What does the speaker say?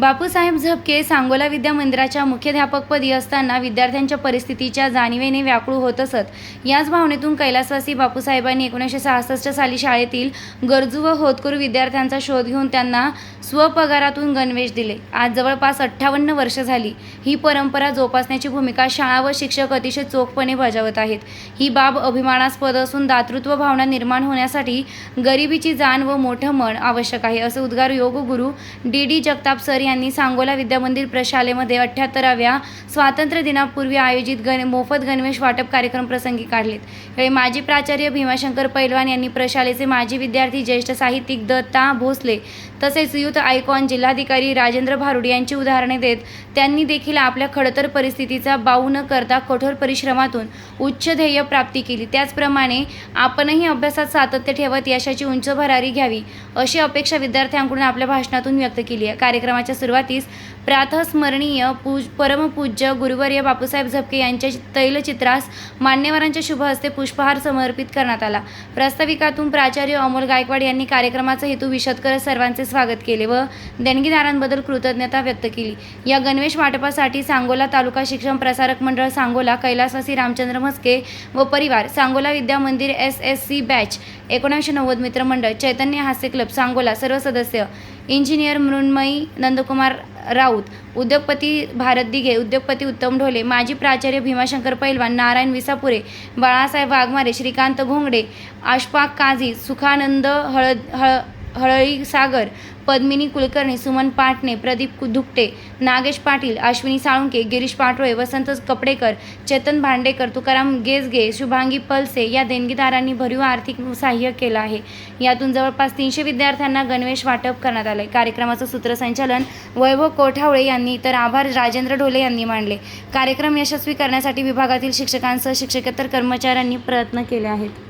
बापूसाहेब झपके सांगोला विद्या मंदिराच्या मुख्याध्यापकपदी असताना विद्यार्थ्यांच्या परिस्थितीच्या जाणीवेने व्याकुळ होत असत. याच भावनेतून कैलासवासी बापूसाहेबांनी एकोणीसशे सहासष्ट साली शाळेतील गरजू व होतकरू विद्यार्थ्यांचा शोध घेऊन त्यांना स्वपगारातून गणवेश दिले. आज जवळपास अठ्ठावन्न वर्ष झाली. ही परंपरा जोपासण्याची भूमिका शाळा व शिक्षक अतिशय चोखपणे बजावत आहेत. ही बाब अभिमानास्पद असून दातृत्व भावना निर्माण होण्यासाठी गरिबीची जाण व मोठं मन आवश्यक आहे असे उद्गार योगगुरू डी डी जगताप सर यांनी सांगोला विद्यामंदिर प्रशालेमध्ये अठ्ठ्याहत्तराव्या स्वातंत्र्य दिनापूर्वी आयोजित गण मोफत गणवेश वाटप कार्यक्रम प्रसंगी काढलेत. यावेळी माजी प्राचार्य भीमाशंकर पैलवान यांनी प्रशालेचे माजी विद्यार्थी ज्येष्ठ साहित्यिक दत्ता भोसले तसेच युथ आयकॉन जिल्हाधिकारी राजेंद्र भारुड यांची उदाहरणे देत त्यांनी देखील आपल्या खडतर परिस्थितीचा बाऊ न करता कठोर परिश्रमातून उच्च ध्येय प्राप्ती केली. त्याचप्रमाणे आपणही अभ्यासात सातत्य ठेवत यशाची उंच भरारी घ्यावी अशी अपेक्षा विद्यार्थ्यांकडून आपल्या भाषणातून व्यक्त केली आहे. कार्यक्रमाच्या सुरुवातीस प्रातस्मरणीय पूज परमपूज्य गुरुवर्य बापूसाहेब झपके यांच्या तैलचित्रास मान्यवरांच्या शुभ हस्ते पुष्पहार समर्पित करण्यात आला. प्रास्ताविकातून प्राचार्य अमोल गायकवाड यांनी कार्यक्रमाचा हेतू विशद करत सर्वांचे स्वागत केले व देणगीदारांबद्दल कृतज्ञता व्यक्त केली. या गणवेश वाटपासाठी सांगोला तालुका शिक्षण प्रसारक मंडळ सांगोला कैलासवासी रामचंद्र म्हस्के व परिवार सांगोला विद्या मंदिर एस एस सी बॅच एकोणीसशे नव्वद मित्रमंडळ चैतन्य हास्य क्लब सांगोला सर्व सदस्य इंजिनियर मृण्मयी नंदकुमार राऊत उद्योगपती भारत दिघे उद्योगपती उत्तम ढोले माजी प्राचार्य भीमाशंकर पैलवान नारायण विसापुरे बाळासाहेब वाघमारे श्रीकांत घोंगडे आशपाक काझी सुखानंद हळद हळ हळळी सागर पद्मिनी कुलकर्णी सुमन पाटणे प्रदीप दुकटे नागेश पाटील अश्विनी साळुंके गिरीश पाटोळे वसंत कपडेकर चेतन भांडेकर तुकाराम गेजगे शुभांगी पलसे या देणगीदारांनी भरीव आर्थिक सहाय्य केलं आहे. यातून जवळपास तीनशे विद्यार्थ्यांना गणवेश वाटप करण्यात आले कार्यक्रमाचं सूत्रसंचालन वैभव कोठावळे यांनी तर आभार राजेंद्र ढोले यांनी मांडले. कार्यक्रम यशस्वी करण्यासाठी विभागातील शिक्षकांसह शिक्षकेतर कर्मचाऱ्यांनी प्रयत्न केले आहेत.